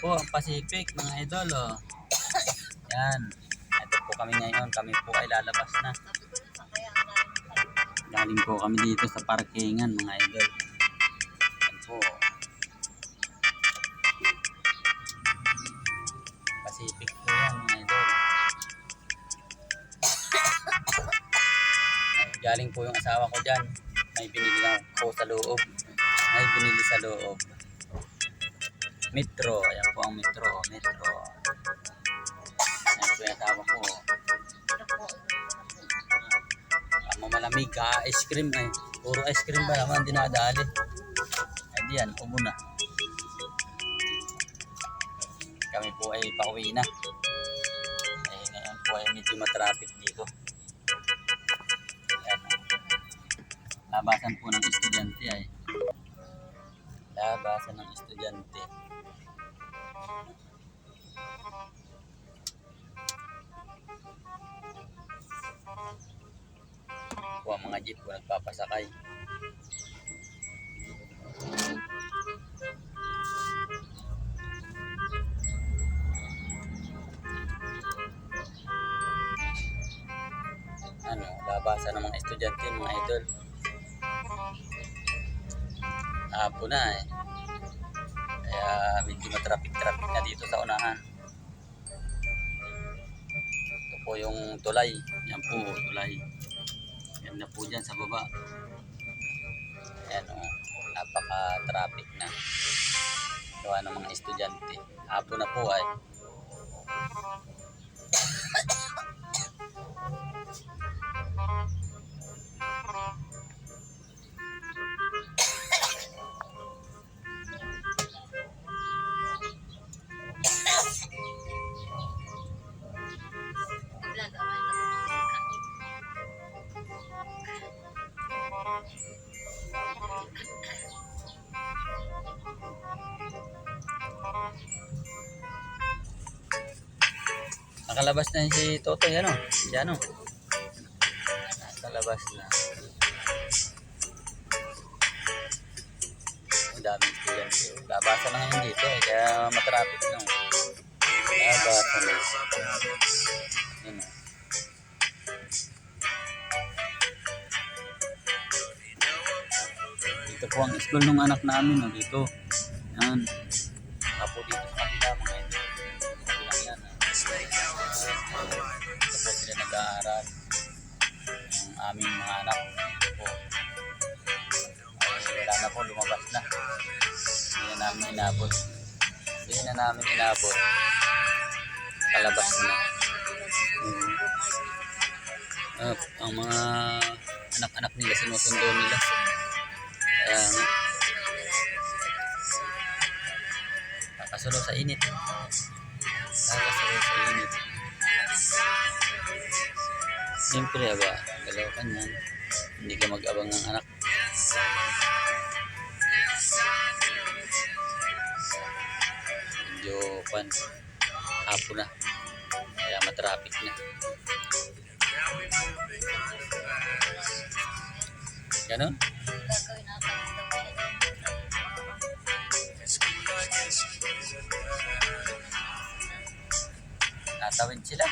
po ang Pacific mga idol. Oh. Yan. Ito po kami ngayon. Kami po ay lalabas na. Galing po kami dito sa parkingan mga idol. Yan po. Pacific po yan mga idol. Galing po yung asawa ko dyan. May binili lang po sa loob. May binili sa loob. Metro. Ayan po ang metro. Metro. Ayan po yung asawa ko. Ang malamig. Ah, ice cream eh. Puro ice cream ba naman dinadali. Ay di yan. Umo na. Kami po ay pauwi na. Eh, ngayon po ay medyo matraffic dito. Ayan. Labasan po ng estudyante ay. Labasan ng estudyante. ang mga jeep po nagpapasakay. Ano, labasan ng mga estudyante, mga idol. Apo na eh. Kaya medyo matraffic-traffic na dito sa unahan. Ito po yung tulay. Yan po, tulay. Yan na po dyan sa baba. Ayan o, napaka-traffic na. Gawa ng mga estudyante. Apo na po ay. Nakalabas na yun si Totoy, ano? Si ano? Nakalabas na. Ang daming estudyante. Labasan na ngayon dito eh, kaya matraffic na. Labasan na. Yun o. Dito po ang school ng anak namin, no, dito. Yan. Apo dito sa kabila, mga ito. Ito po sila nag-aaral. Ang aming mga anak. Po. Ay, wala na po, lumabas na. Hindi na namin inabot. Hindi na namin inabot. Kalabas na. Hmm. Ah, ang mga anak-anak nila sinusundo nila. Kaya nga. Kakasulo sa init. Kakasulo sa init. Siyempre ba, galaw ka niyan. Hindi ka mag-abang ng anak. Medyo pan hapon na. Kaya matraffic na. Ganon? Natawid sila.